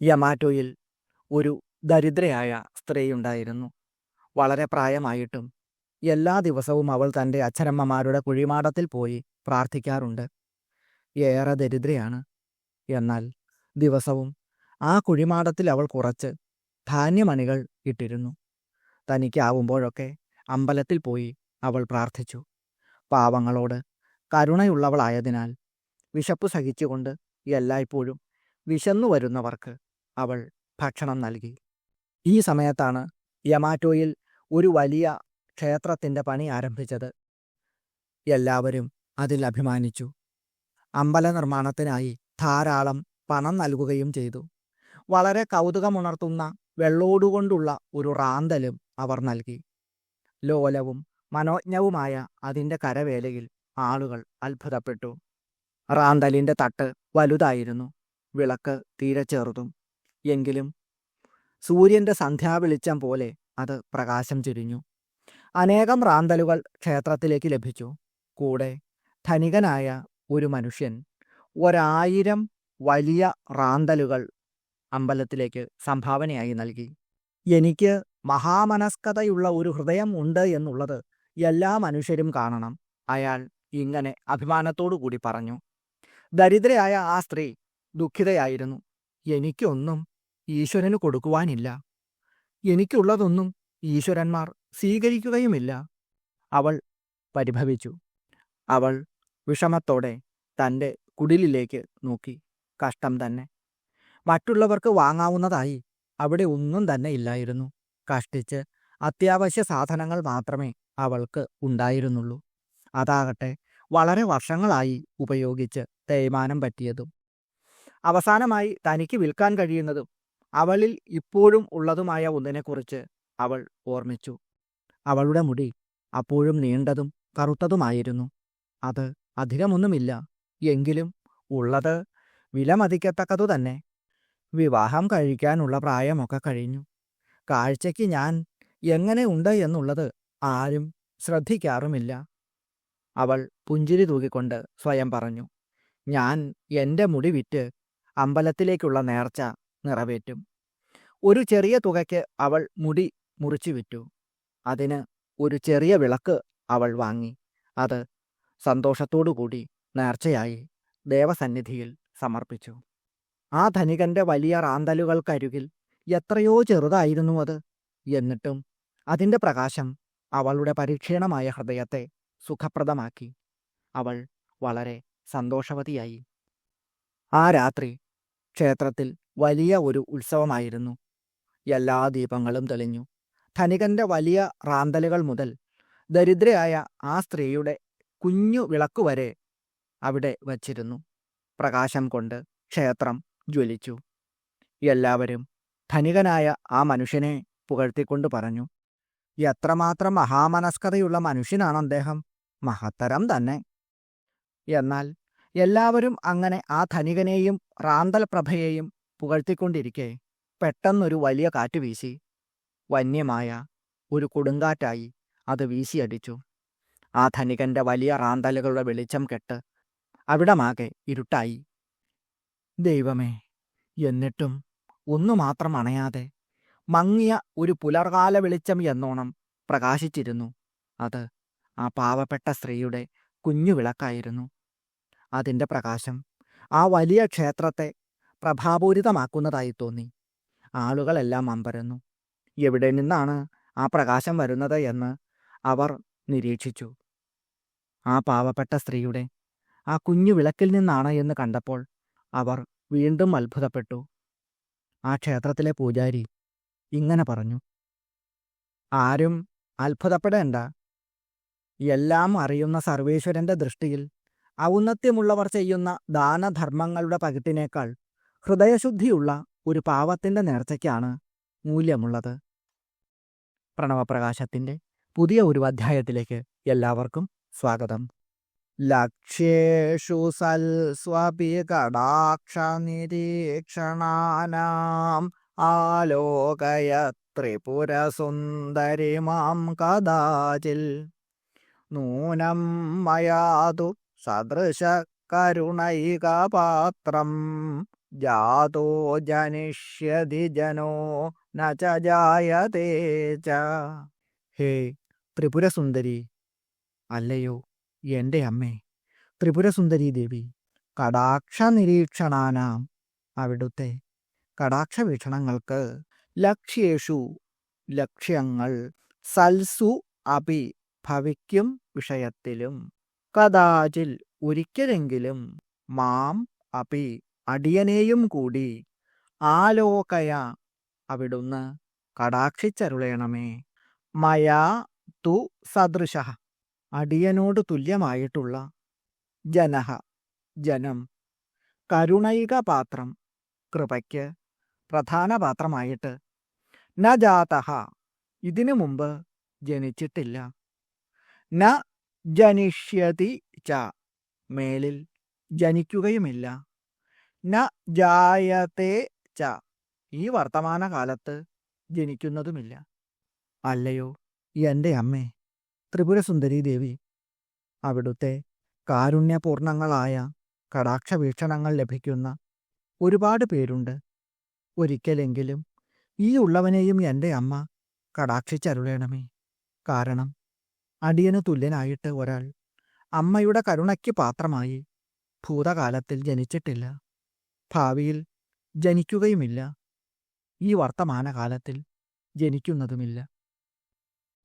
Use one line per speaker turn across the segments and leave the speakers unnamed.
യമാറ്റോയിൽ ഒരു ദരിദ്രയായ സ്ത്രീയുണ്ടായിരുന്നു വളരെ പ്രായമായിട്ടും എല്ലാ ദിവസവും അവൾ തന്റെ അച്ഛനമ്മമാരുടെ കുഴിമാടത്തിൽ പോയി പ്രാർത്ഥിക്കാറുണ്ട്. ഏറെ ദരിദ്രയാണ്. എന്നാൽ ദിവസവും ആ കുഴിമാടത്തിൽ അവൾ കുറച്ച് ധാന്യമണികൾ ഇട്ടിരുന്നു. തനിക്കാവുമ്പോഴൊക്കെ അമ്പലത്തിൽ പോയി അവൾ പ്രാർത്ഥിച്ചു. പാവങ്ങളോട് കരുണയുള്ളവളായതിനാൽ വിശപ്പ് സഹിച്ചുകൊണ്ട് എല്ലായ്പ്പോഴും വിശന്നു വരുന്നവർക്ക് അവൾ ഭക്ഷണം നൽകി. ഈ സമയത്താണ് യമാറ്റോയിൽ ഒരു വലിയ ക്ഷേത്രത്തിന്റെ പണി ആരംഭിച്ചത്. എല്ലാവരും അതിൽ അഭിമാനിച്ചു. അമ്പല നിർമ്മാണത്തിനായി ധാരാളം പണം നൽകുകയും ചെയ്തു. വളരെ കൗതുകമുണർത്തുന്ന വെള്ളോടുകൊണ്ടുള്ള ഒരു റാന്തലും അവർ നൽകി. ലോലവും മനോജ്ഞവുമായ അതിന്റെ കരവേലയിൽ ആളുകൾ അത്ഭുതപ്പെട്ടു. റാന്തലിന്റെ തട്ട് വലുതായിരുന്നു. വിളക്ക് തീരെ ചെറുതും. എങ്കിലും സൂര്യന്റെ സന്ധ്യാവെളിച്ചം പോലെ അത് പ്രകാശം ചുരിഞ്ഞു അനേകം റാന്തലുകൾ ക്ഷേത്രത്തിലേക്ക് ലഭിച്ചു. കൂടെ ധനികനായ ഒരു മനുഷ്യൻ ഒരായിരം വലിയ റാന്തലുകൾ അമ്പലത്തിലേക്ക് സംഭാവനയായി നൽകി. എനിക്ക് മഹാമനസ്കതയുള്ള ഒരു ഹൃദയം ഉണ്ട് എന്നുള്ളത് എല്ലാ മനുഷ്യരും കാണണം. അയാൾ ഇങ്ങനെ അഭിമാനത്തോടു കൂടി പറഞ്ഞു. ദരിദ്രയായ ആ സ്ത്രീ ദുഃഖിതയായിരുന്നു. എനിക്കൊന്നും ഈശ്വരന് കൊടുക്കുവാനില്ല. എനിക്കുള്ളതൊന്നും ഈശ്വരന്മാർ സ്വീകരിക്കുകയുമില്ല. അവൾ പരിഭവിച്ചു. അവൾ വിഷമത്തോടെ തന്റെ കുടിലിലേക്ക് നോക്കി. കഷ്ടം തന്നെ. മറ്റുള്ളവർക്ക് വാങ്ങാവുന്നതായി അവിടെ ഒന്നും തന്നെ ഇല്ലായിരുന്നു. കഷ്ടിച്ച് അത്യാവശ്യ സാധനങ്ങൾ മാത്രമേ അവൾക്ക് ഉണ്ടായിരുന്നുള്ളൂ. അതാകട്ടെ വളരെ വർഷങ്ങളായി ഉപയോഗിച്ച് തേയ്മാനം പറ്റിയതും. അവസാനമായി തനിക്ക് വിൽക്കാൻ കഴിയുന്നതും അവളിൽ ഇപ്പോഴും ഉള്ളതുമായ ഒന്നിനെക്കുറിച്ച് അവൾ ഓർമ്മിച്ചു. അവളുടെ മുടി അപ്പോഴും നീണ്ടതും കറുത്തതുമായിരുന്നു. അത് അധികമൊന്നുമില്ല. എങ്കിലും ഉള്ളത് വിലമതിക്കത്തക്കതു തന്നെ വിവാഹം കഴിക്കാനുള്ള പ്രായമൊക്കെ കഴിഞ്ഞു. കാഴ്ചയ്ക്ക് ഞാൻ എങ്ങനെ ഉണ്ട് എന്നുള്ളത് ആരും ശ്രദ്ധിക്കാറുമില്ല. അവൾ പുഞ്ചിരി തൂകിക്കൊണ്ട് സ്വയം പറഞ്ഞു. ഞാൻ എന്റെ മുടി വിറ്റ് അമ്പലത്തിലേക്കുള്ള നേർച്ച നിറവേറ്റും. ഒരു ചെറിയ തുകയ്ക്ക് അവൾ മുടി മുറിച്ചു വിറ്റു. അതിന് ഒരു ചെറിയ വിളക്ക് അവൾ വാങ്ങി. അത് സന്തോഷത്തോടുകൂടി നേർച്ചയായി ദേവസന്നിധിയിൽ സമർപ്പിച്ചു. ആ ധനികന്റെ വലിയ റാന്തലുകൾക്കരികിൽ എത്രയോ ചെറുതായിരുന്നു അത്. എന്നിട്ടും അതിന്റെ പ്രകാശം അവളുടെ പരിക്ഷീണമായ ഹൃദയത്തെ സുഖപ്രദമാക്കി. അവൾ വളരെ സന്തോഷവതിയായി. ആ രാത്രി ക്ഷേത്രത്തിൽ വലിയ ഒരു ഉത്സവമായിരുന്നു. എല്ലാ ദീപങ്ങളും തെളിഞ്ഞു. ധനികന്റെ വലിയ റാന്തലുകൾ മുതൽ ദരിദ്രയായ ആ സ്ത്രീയുടെ കുഞ്ഞു വിളക്കുവരെ അവിടെ വച്ചിരുന്നു. പ്രകാശം കൊണ്ട് ക്ഷേത്രം ജ്വലിച്ചു. എല്ലാവരും ധനികനായ ആ മനുഷ്യനെ പുകഴ്ത്തിക്കൊണ്ട് പറഞ്ഞു എത്രമാത്രം മഹാമനസ്കതയുള്ള മനുഷ്യനാണ് അദ്ദേഹം. മഹത്തരം തന്നെ എന്നാൽ എല്ലാവരും അങ്ങനെ ആ ധനികനെയും റാന്തൽ പ്രഭയെയും പുകഴ്ത്തിക്കൊണ്ടിരിക്കെ പെട്ടെന്നൊരു വലിയ കാറ്റ് വീശി. വന്യമായ ഒരു കൊടുങ്കാറ്റായി അത് വീശിയടിച്ചു. ആ ധനികന്റെ വലിയ റാന്തലുകളുടെ വെളിച്ചം കെട്ട് അവിടമാകെ ഇരുട്ടായി. ദൈവമേ എന്നിട്ടും ഒന്നു മാത്രം അണയാതെ മങ്ങിയ ഒരു പുലർകാല വെളിച്ചം എന്നോണം പ്രകാശിച്ചിരുന്നു. അത് ആ പാവപ്പെട്ട സ്ത്രീയുടെ കുഞ്ഞു വിളക്കായിരുന്നു. അതിന്റെ പ്രകാശം ആ വലിയ ക്ഷേത്രത്തെ പ്രഭാപൂരിതമാക്കുന്നതായി തോന്നി. ആളുകളെല്ലാം അമ്പരന്നു. എവിടെ നിന്നാണ് ആ പ്രകാശം വരുന്നത് എന്ന് അവർ നിരീക്ഷിച്ചു. ആ പാവപ്പെട്ട സ്ത്രീയുടെ ആ കുഞ്ഞു വിളക്കിൽ നിന്നാണ് എന്ന് കണ്ടപ്പോൾ അവർ വീണ്ടും അത്ഭുതപ്പെട്ടു. ആ ക്ഷേത്രത്തിലെ പൂജാരി ഇങ്ങനെ പറഞ്ഞു ആരും അത്ഭുതപ്പെടേണ്ട. എല്ലാം അറിയുന്ന സർവേശ്വരന്റെ ദൃഷ്ടിയിൽ ഔന്നത്യമുള്ളവർ ചെയ്യുന്ന ദാനധർമ്മങ്ങളുടെ പകിട്ടിനേക്കാൾ ഹൃദയശുദ്ധിയുള്ള ഒരു പാവത്തിന്റെ നേർച്ചയ്ക്കാണ് മൂല്യമുള്ളത്. പ്രണവപ്രകാശത്തിന്റെ പുതിയ ഒരു അധ്യായത്തിലേക്ക് എല്ലാവർക്കും സ്വാഗതം. ലക്ഷ്യേഷു സൽ സ്വപി കടാക്ഷ നിരീക്ഷണാനാം ആലോകയ ത്രിപുരസുന്ദരിമാം കഥാചിൽ. നൂനം മയാതു സദൃശ കരുണൈകപാത്രം ജാതോ ജനിഷ്യതി ജനോ ന ച ഹേ ത്രിപുരസുന്ദരി അല്ലയോ എന്റെ അമ്മേ ത്രിപുരസുന്ദരി ദേവി കടാക്ഷ നിരീക്ഷണാനാം അവിടുത്തെ കടാക്ഷ വീക്ഷണങ്ങൾക്ക് ലക്ഷ്യേഷു ലക്ഷ്യങ്ങൾ സൽസു അപി ഭവിക്കും വിഷയത്തിലും കഥാചിൽ ഒരിക്കലെങ്കിലും മാം അപി അടിയനെയും കൂടി ആലോകയ അവിടുന്ന് കടാക്ഷിച്ചരുളയണമേ മയാ തു സദൃശ. അടിയനോട് തുല്യമായിട്ടുള്ള ജനഹ ജനം. കരുണൈക പാത്രം കൃപയ്ക്ക് പ്രധാന പാത്രമായിട്ട്. ന ജാതഹ ഇതിനു മുമ്പ് ജനിച്ചിട്ടില്ല. ന ജനിഷ്യതി ച. മേലിൽ ജനിക്കുകയുമില്ല. ന ജായത്തെ ച. ഈ വർത്തമാനകാലത്ത് ജനിക്കുന്നതുമില്ല. അല്ലയോ എന്റെ അമ്മേ ത്രിപുരസുന്ദരി ദേവി. അവിടുത്തെ കാരുണ്യപൂർണങ്ങളായ കടാക്ഷ വീക്ഷണങ്ങൾ ലഭിക്കുന്ന ഒരുപാട് പേരുണ്ട്. ഒരിക്കലെങ്കിലും ഈ ഉള്ളവനെയും എന്റെ അമ്മ കടാക്ഷിച്ചരുളേണമേ. കാരണം അടിയന് തുല്യനായിട്ട് ഒരാൾ അമ്മയുടെ കരുണയ്ക്ക് പാത്രമായി ഭൂതകാലത്തിൽ ജനിച്ചിട്ടില്ല. ഭാവിയിൽ ജനിക്കുകയുമില്ല. ഈ വർത്തമാനകാലത്തിൽ ജനിക്കുന്നതുമില്ല.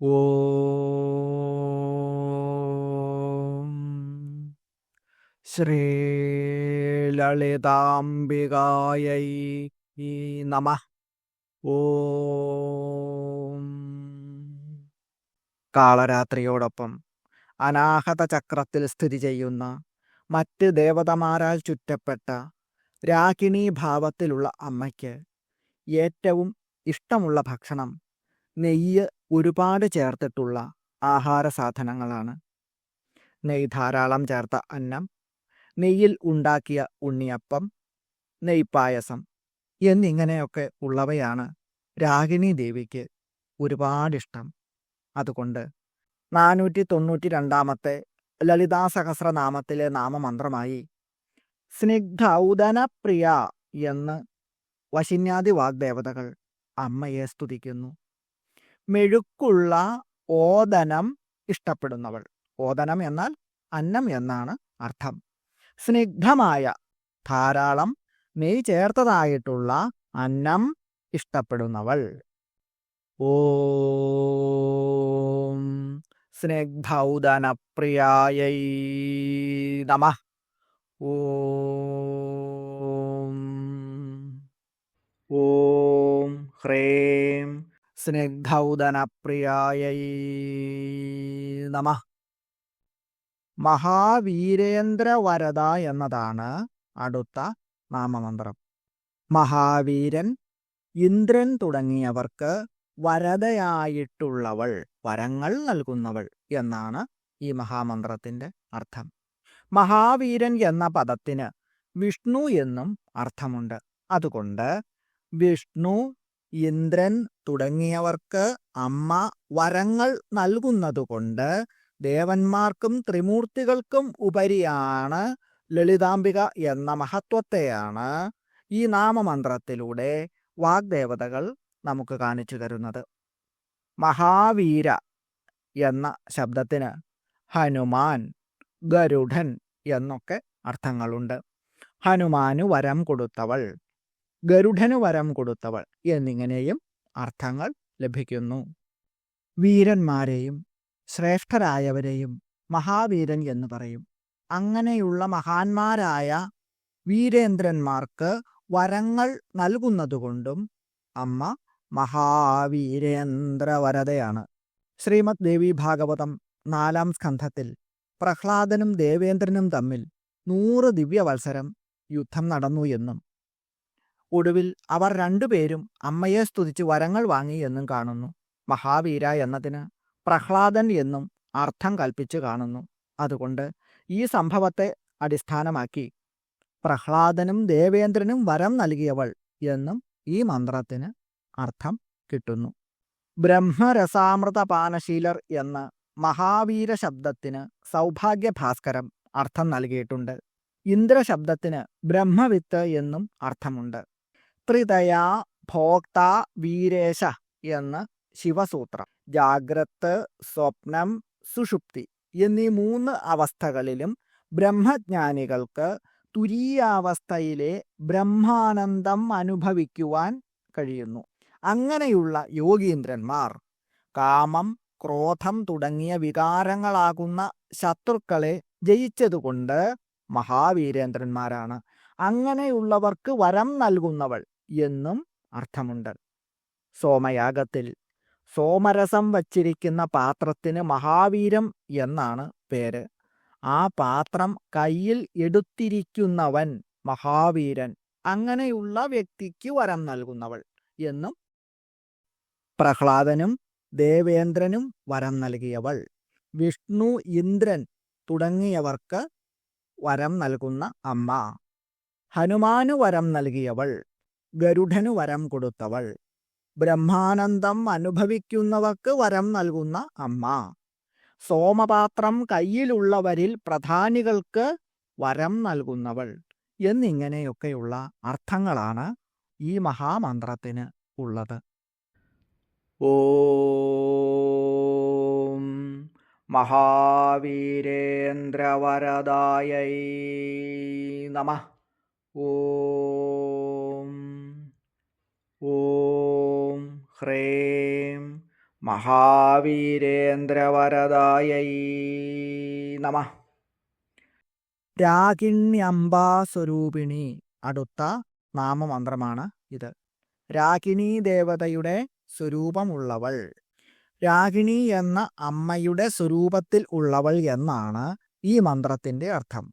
ഓ ശ്രീലളിതാംബികായൈ നമ. ഓ കാളരാത്രിയോടൊപ്പം അനാഹത ചക്രത്തിൽ സ്ഥിതി ചെയ്യുന്ന മറ്റ് ദേവതമാരാൽ ചുറ്റപ്പെട്ട രാഗിണീ ഭാവത്തിലുള്ള അമ്മയ്ക്ക് ഏറ്റവും ഇഷ്ടമുള്ള ഭക്ഷണം നെയ്യ് ഒരുപാട് ചേർത്തിട്ടുള്ള ആഹാര സാധനങ്ങളാണ്. നെയ്യ് ധാരാളം ചേർത്ത അന്നം നെയ്യിൽ ഉണ്ടാക്കിയ ഉണ്ണിയപ്പം നെയ്പായസം എന്നിങ്ങനെയൊക്കെ ഉള്ളവയാണ് രാഗിണി ദേവിക്ക് ഒരുപാടിഷ്ടം. അതുകൊണ്ട് നാനൂറ്റി തൊണ്ണൂറ്റി രണ്ടാമത്തെ ലളിതാ സഹസ്രനാമത്തിലെ നാമമന്ത്രമായി സ്നിഗ്ധൗദനപ്രിയ എന്ന് വശിന്യാദി വാഗ്ദേവതകൾ അമ്മയെ സ്തുതിക്കുന്നു. മെഴുക്കുള്ള ഓദനം ഇഷ്ടപ്പെടുന്നവൾ. ഓദനം എന്നാൽ അന്നം എന്നാണ് അർത്ഥം. സ്നിഗ്ധമായ ധാരാളം നെയ് ചേർത്തതായിട്ടുള്ള അന്നം ഇഷ്ടപ്പെടുന്നവൾ. ഓം സ്നിഗ്ധൗദനപ്രിയായൈ നമ. ഓം. ഓം. ഹ്രേം. സ്നിഗ്ധൗദനപ്രിയായ നമ. മഹാവീരേന്ദ്രവരദ എന്നതാണ് അടുത്ത നാമമന്ത്രം. മഹാവീരൻ ഇന്ദ്രൻ തുടങ്ങിയവർക്ക് വരതയായിട്ടുള്ളവൾ വരങ്ങൾ നൽകുന്നവൾ എന്നാണ് ഈ മഹാമന്ത്രത്തിന്റെ അർത്ഥം. മഹാവീരൻ എന്ന പദത്തിന് വിഷ്ണു എന്നും അർത്ഥമുണ്ട്. അതുകൊണ്ട് വിഷ്ണു ഇന്ദ്രൻ തുടങ്ങിയവർക്ക് അമ്മ വരങ്ങൾ നൽകുന്നതുകൊണ്ട് ദേവന്മാർക്കും ത്രിമൂർത്തികൾക്കും ഉപരിയാണ് ലളിതാംബിക എന്ന മഹത്വത്തെയാണ് ഈ നാമമന്ത്രത്തിലൂടെ വാഗ്ദേവതകൾ നമുക്ക് കാണിച്ചു തരുന്നത്. മഹാവീര എന്ന ശബ്ദത്തിന് ഹനുമാൻ ഗരുഡൻ എന്നൊക്കെ അർത്ഥങ്ങളുണ്ട്. ഹനുമാനു വരം കൊടുത്തവൾ ഗരുഡനു വരം കൊടുത്തവൾ എന്നിങ്ങനെയും അർത്ഥങ്ങൾ ലഭിക്കുന്നു. വീരന്മാരെയും ശ്രേഷ്ഠരായവരെയും മഹാവീരൻ എന്ന് പറയും. അങ്ങനെയുള്ള മഹാന്മാരായ വീരേന്ദ്രന്മാർക്ക് വരങ്ങൾ നൽകുന്നതുകൊണ്ടും അമ്മ മഹാവീരേന്ദ്രവരതയാണ്. ശ്രീമദ് ദേവി ഭാഗവതം നാലാം സ്കന്ധത്തിൽ പ്രഹ്ലാദനും ദേവേന്ദ്രനും തമ്മിൽ നൂറ് ദിവ്യവത്സരം യുദ്ധം നടന്നു എന്നും. ഒടുവിൽ അവർ രണ്ടുപേരും അമ്മയെ സ്തുതിച്ച് വരങ്ങൾ വാങ്ങി എന്നും കാണുന്നു. മഹാവീര എന്നതിന് പ്രഹ്ലാദൻ എന്നും അർത്ഥം കൽപ്പിച്ചു കാണുന്നു. അതുകൊണ്ട് ഈ സംഭവത്തെ അടിസ്ഥാനമാക്കി പ്രഹ്ലാദനും ദേവേന്ദ്രനും വരം നൽകിയവൾ എന്നും ഈ മന്ത്രത്തിന് അർത്ഥം കിട്ടുന്നു. ബ്രഹ്മരസാമൃത പാനശീലർ എന്ന മഹാവീര ശബ്ദത്തിന് സൗഭാഗ്യ ഭാസ്കരം അർത്ഥം നൽകിയിട്ടുണ്ട്. ഇന്ദ്രശബ്ദത്തിന് ബ്രഹ്മവിത്ത് എന്നും അർത്ഥമുണ്ട്. ത്രിതയാ ഭോക്ത വീരേശ എന്ന് ശിവസൂത്രം. ജാഗ്രത് സ്വപ്നം സുഷുപ്തി എന്നീ മൂന്ന് അവസ്ഥകളിലും ബ്രഹ്മജ്ഞാനികൾക്ക് തുരീയാവസ്ഥയിലെ ബ്രഹ്മാനന്ദം അനുഭവിക്കുവാൻ കഴിയുന്നു. അങ്ങനെയുള്ള യോഗീന്ദ്രന്മാർ കാമം ക്രോധം തുടങ്ങിയ വികാരങ്ങളാകുന്ന ശത്രുക്കളെ ജയിച്ചതുകൊണ്ട് മഹാവീരേന്ദ്രന്മാരാണ്. അങ്ങനെയുള്ളവർക്ക് വരം നൽകുന്നവൾ എന്നും അർത്ഥമുണ്ട്. സോമയാഗത്തിൽ സോമരസം വച്ചിരിക്കുന്ന പാത്രത്തിന് മഹാവീരം എന്നാണ് പേര്. ആ പാത്രം കയ്യിൽ എടുത്തിരിക്കുന്നവൻ മഹാവീരൻ. അങ്ങനെയുള്ള വ്യക്തിക്ക് വരം നൽകുന്നവൾ എന്നും പ്രഹ്ലാദനും ദേവേന്ദ്രനും വരം നൽകിയവൾ. വിഷ്ണു ഇന്ദ്രൻ തുടങ്ങിയവർക്ക് വരം നൽകുന്ന അമ്മ. ഹനുമാനു വരം നൽകിയവൾ. ഗരുഡനു വരം കൊടുത്തവൾ. ബ്രഹ്മാനന്ദം അനുഭവിക്കുന്നവർക്ക് വരം നൽകുന്ന അമ്മ. സോമപാത്രം കയ്യിലുള്ളവരിൽ പ്രധാനികൾക്ക് വരം നൽകുന്നവൾ എന്നിങ്ങനെയൊക്കെയുള്ള അർത്ഥങ്ങളാണ് ഈ മഹാമന്ത്രത്തിന് ഉള്ളത്. ഓം മഹാവീരേന്ദ്രവരദായൈ നമ. ഓം ഓം ഹ്രേം മഹാവീരേന്ദ്രവരദായൈ നമ. രാഗിണ്യംബാസ്വരൂപിണി അടുത്ത നാമമന്ത്രമാണ് ഇത്. രാഗിണി ദേവതയുടെ സ്വരൂപമുള്ളവൾ. രാഗിണി എന്ന അമ്മയുടെ സ്വരൂപത്തിൽ ഉള്ളവൾ എന്നാണ് ഈ മന്ത്രത്തിന്റെ അർത്ഥം.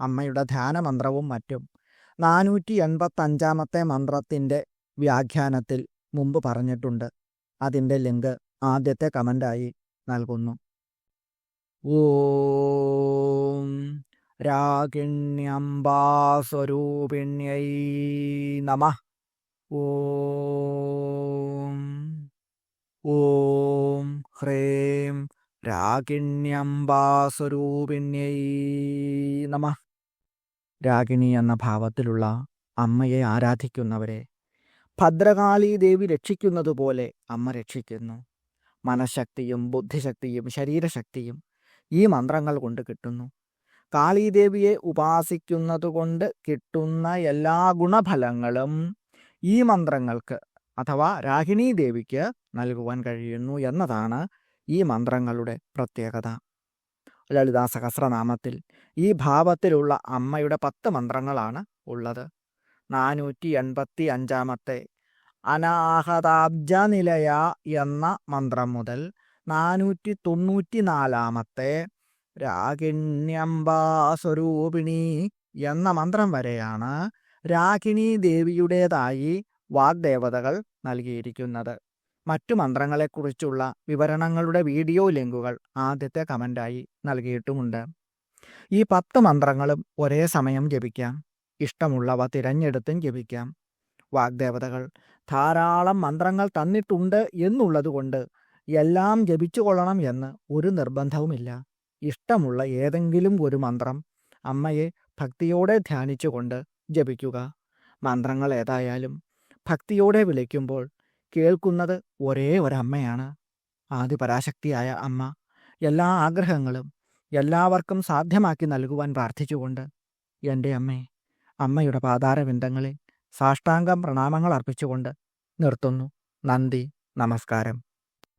അമ്മയുടെ ധ്യാനമന്ത്രവും മറ്റും. നാനൂറ്റി എൺപത്തഞ്ചാമത്തെ മന്ത്രത്തിന്റെ വ്യാഖ്യാനത്തിൽ മുമ്പ് പറഞ്ഞിട്ടുണ്ട്. അതിന്റെ ലിങ്ക് ആദ്യത്തെ കമന്റായി നൽകുന്നു. ഓം നമ. ഓം ഓം ഹ്രേം രാഗിണ്യംബാസ്വരൂപിണ്യൈ നമ. രാഗിണി എന്ന ഭാവത്തിലുള്ള അമ്മയെ ആരാധിക്കുന്നവരെ ഭദ്രകാളി ദേവി രക്ഷിക്കുന്നതുപോലെ അമ്മ രക്ഷിക്കുന്നു. മനഃശക്തിയും ബുദ്ധിശക്തിയും ശരീരശക്തിയും ഈ മന്ത്രങ്ങൾ കൊണ്ട് കിട്ടുന്നു. കാളീദേവിയെ ഉപാസിക്കുന്നതുകൊണ്ട് കിട്ടുന്ന എല്ലാ ഗുണഫലങ്ങളും ഈ മന്ത്രങ്ങൾക്ക് അഥവാ രാഹിണി ദേവിക്ക് നൽകുവാൻ കഴിയുന്നു എന്നതാണ് ഈ മന്ത്രങ്ങളുടെ പ്രത്യേകത. ലളിതാ സഹസ്രനാമത്തിൽ ഈ ഭാവത്തിലുള്ള അമ്മയുടെ പത്ത് മന്ത്രങ്ങളാണ് ഉള്ളത്. നാനൂറ്റി എൺപത്തി അഞ്ചാമത്തെ അനാഹതാബ്ജ നിലയ എന്ന മന്ത്രം മുതൽ നാനൂറ്റി തൊണ്ണൂറ്റി നാലാമത്തെ രാഗിണ്യംബാസ്വരൂപിണി എന്ന മന്ത്രം വരെയാണ് രാഗിണി ദേവിയുടേതായി വാഗ്ദേവതകൾ നൽകിയിരിക്കുന്നത്. മറ്റു മന്ത്രങ്ങളെക്കുറിച്ചുള്ള വിവരണങ്ങളുടെ വീഡിയോ ലിങ്കുകൾ ആദ്യത്തെ കമന്റായി നൽകിയിട്ടുമുണ്ട്. ഈ പത്ത് മന്ത്രങ്ങളും ഒരേ സമയം ജപിക്കാം. ഇഷ്ടമുള്ളവ തിരഞ്ഞെടുത്തും ജപിക്കാം. വാഗ്ദേവതകൾ ധാരാളം മന്ത്രങ്ങൾ തന്നിട്ടുണ്ട് എന്നുള്ളതുകൊണ്ട് എല്ലാം ജപിച്ചു കൊള്ളണം എന്ന് ഒരു നിർബന്ധവുമില്ല. ഇഷ്ടമുള്ള ഏതെങ്കിലും ഒരു മന്ത്രം അമ്മയെ ഭക്തിയോടെ ധ്യാനിച്ചുകൊണ്ട് ജപിക്കുക. മന്ത്രങ്ങൾ ഏതായാലും ഭക്തിയോടെ വിളിക്കുമ്പോൾ കേൾക്കുന്നത് ഒരേ ഒരമ്മയാണ്. ആദിപരാശക്തിയായ അമ്മ. എല്ലാ ആഗ്രഹങ്ങളും എല്ലാവർക്കും സാധ്യമാക്കി നൽകുവാൻ പ്രാർത്ഥിച്ചുകൊണ്ട് എന്റെ അമ്മേ അമ്മയുടെ പാതാരവിന്ദങ്ങളിൽ സാഷ്ടാംഗം പ്രണാമങ്ങൾ അർപ്പിച്ചുകൊണ്ട് നിർത്തുന്നു. നന്ദി നമസ്കാരം.